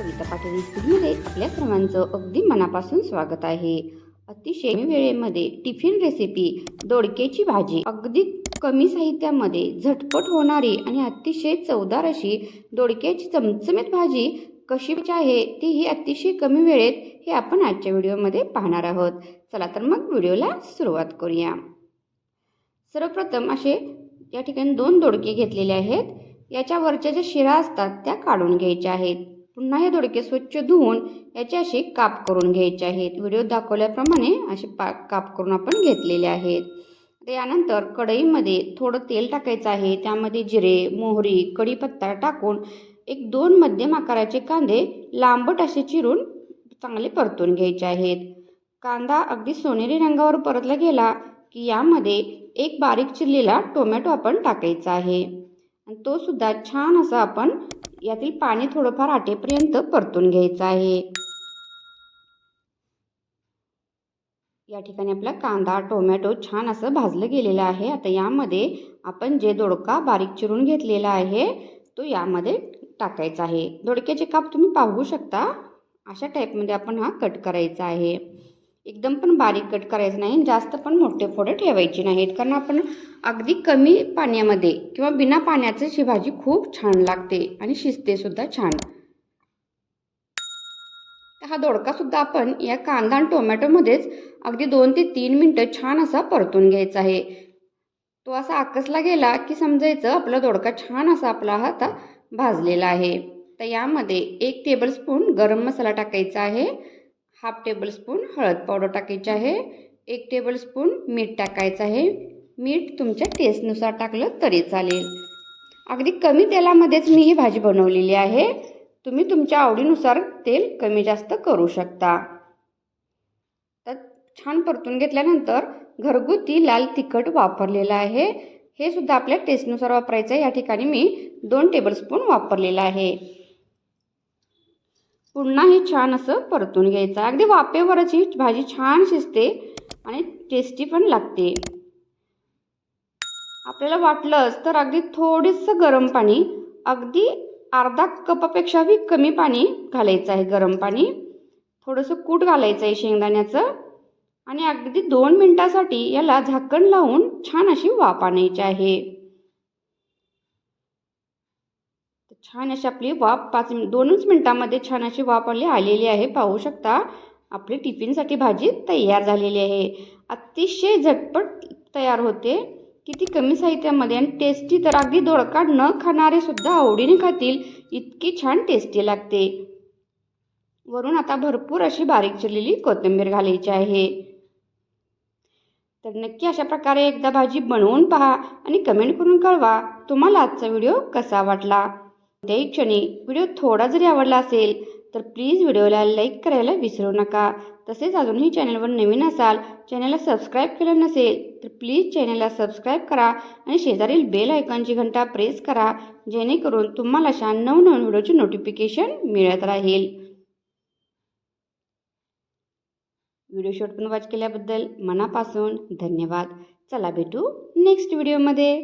आपल्या प्रमाणाचं अगदी मनापासून स्वागत आहे. अतिशय कमी वेळेमध्ये टिफिन रेसिपी दोडक्याची भाजी अगदी कमी साहित्यामध्ये झटपट होणारी आणि अतिशय चवदार अशी दोडक्याची चमचमीत भाजी कशी आहे ती ही अतिशय कमी वेळेत हे आपण आजच्या व्हिडिओमध्ये पाहणार आहोत. चला तर मग व्हिडिओला सुरुवात करूया. सर्वप्रथम असे या ठिकाणी दोन दोडके घेतलेले आहेत. याच्या वरच्या ज्या शिरा असतात त्या काढून घ्यायच्या आहेत. पुन्हा हे दोडके स्वच्छ धुवून याचे असे काप करून घ्यायचे आहेत. व्हिडिओ दाखवल्याप्रमाणे असे पा काप करून आपण घेतलेले आहेत. यानंतर कढईमध्ये थोडं तेल टाकायचं आहे. त्यामध्ये जिरे मोहरी कढीपत्ता टाकून एक दोन मध्यम आकाराचे कांदे लांबट असे चिरून चांगले परतून घ्यायचे आहेत. कांदा अगदी सोनेरी रंगावर परतला गेला की यामध्ये एक बारीक चिरलेला टोमॅटो आपण टाकायचा आहे. आणि तो सुद्धा छान असा आपण यातील पाणी थोडंफार आटेपर्यंत परतून घ्यायचं आहे. या ठिकाणी आपला कांदा टोमॅटो छान असं भाजलं गेलेलं आहे. आता यामध्ये आपण जे दोडका बारीक चिरून घेतलेला आहे तो यामध्ये टाकायचा आहे. दोडक्याचे काप तुम्ही पाहू शकता. अशा टाईपमध्ये आपण हा कट करायचा आहे. एकदम पण बारीक कट करायचं नाही जास्त पण मोठे फोडे ठेवायचे नाहीत. कारण आपण अगदी कमी पाण्यामध्ये किंवा बिना पाण्याचं ही भाजी खूप छान लागते आणि शिजते सुद्धा छान हा दोडकासुद्धा आपण या कांदा आणि टोमॅटोमध्येच अगदी दोन ते तीन मिनटं छान असा परतून घ्यायचा आहे. तो असा आकसला गेला की समजायचं आपला दोडका छान असा आपला हा आता भाजलेला आहे. तर यामध्ये एक टेबलस्पून गरम मसाला टाकायचा आहे. हाफ टेबलस्पून हळद पावडर टाकायची आहे. एक टेबलस्पून मीठ टाकायचं आहे. मीठ तुमच्या टेस्टनुसार टाकलं तरी चालेल. अगदी कमी तेलामध्येच मी ही भाजी बनवलेली आहे. तुम्ही तुमच्या आवडीनुसार तेल कमी जास्त करू शकता. तर छान परतून घेतल्यानंतर घरगुती लाल तिखट वापरलेलं आहे. हे सुद्धा आपल्या टेस्टनुसार वापरायचं आहे. या ठिकाणी मी दोन टेबलस्पून वापरलेलं आहे. पुन्हा हे छान असं परतून घ्यायचं. अगदी वाफेवरच ही भाजी छान शिजते आणि टेस्टी पण लागते. आपल्याला वाटलंच तर अगदी थोडंसं गरम पाणी अगदी अर्धा कपापेक्षाही कमी पाणी घालायचं आहे गरम पाणी. थोडंसं कूट घालायचं आहे शेंगदाण्याचं आणि अगदी दोन मिनटासाठी याला झाकण लावून छान अशी वाफ आणायची आहे. छान अशी आपली वाफ पाच मिनिट दोनच मिनटामध्ये छान अशी वाफ आली आलेली आहे. पाहू शकता आपली टिफिनसाठी भाजी तयार झालेली आहे. अतिशय झटपट तयार होते. किती कमी साहित्यामध्ये आणि टेस्टी तर अगदी दोडका न खाणारे सुद्धा आवडीने खातील. इतकी छान टेस्टी लागते. वरून आता भरपूर अशी बारीक चिरलेली कोथिंबीर घालायची आहे. तर नक्की अशा प्रकारे एकदा भाजी बनवून पहा आणि कमेंट करून कळवा. तुम्हाला आजचा व्हिडिओ कसा वाटला? त्याही क्षणी व्हिडिओ थोडा जरी आवडला असेल तर प्लीज व्हिडिओला लाईक करायला विसरू नका. तसेच अजूनही चॅनलवर नवीन असाल चॅनलला सबस्क्राईब केलं नसेल तर प्लीज चॅनलला सबस्क्राईब करा आणि शेजारील बेल आयकॉनची घंटा प्रेस करा जेणेकरून तुम्हाला अशा नवनवीन व्हिडिओचे नोटिफिकेशन मिळत राहील. व्हिडिओ शॉर्ट पण वॉच केल्याबद्दल मनापासून धन्यवाद. चला भेटू नेक्स्ट व्हिडिओमध्ये.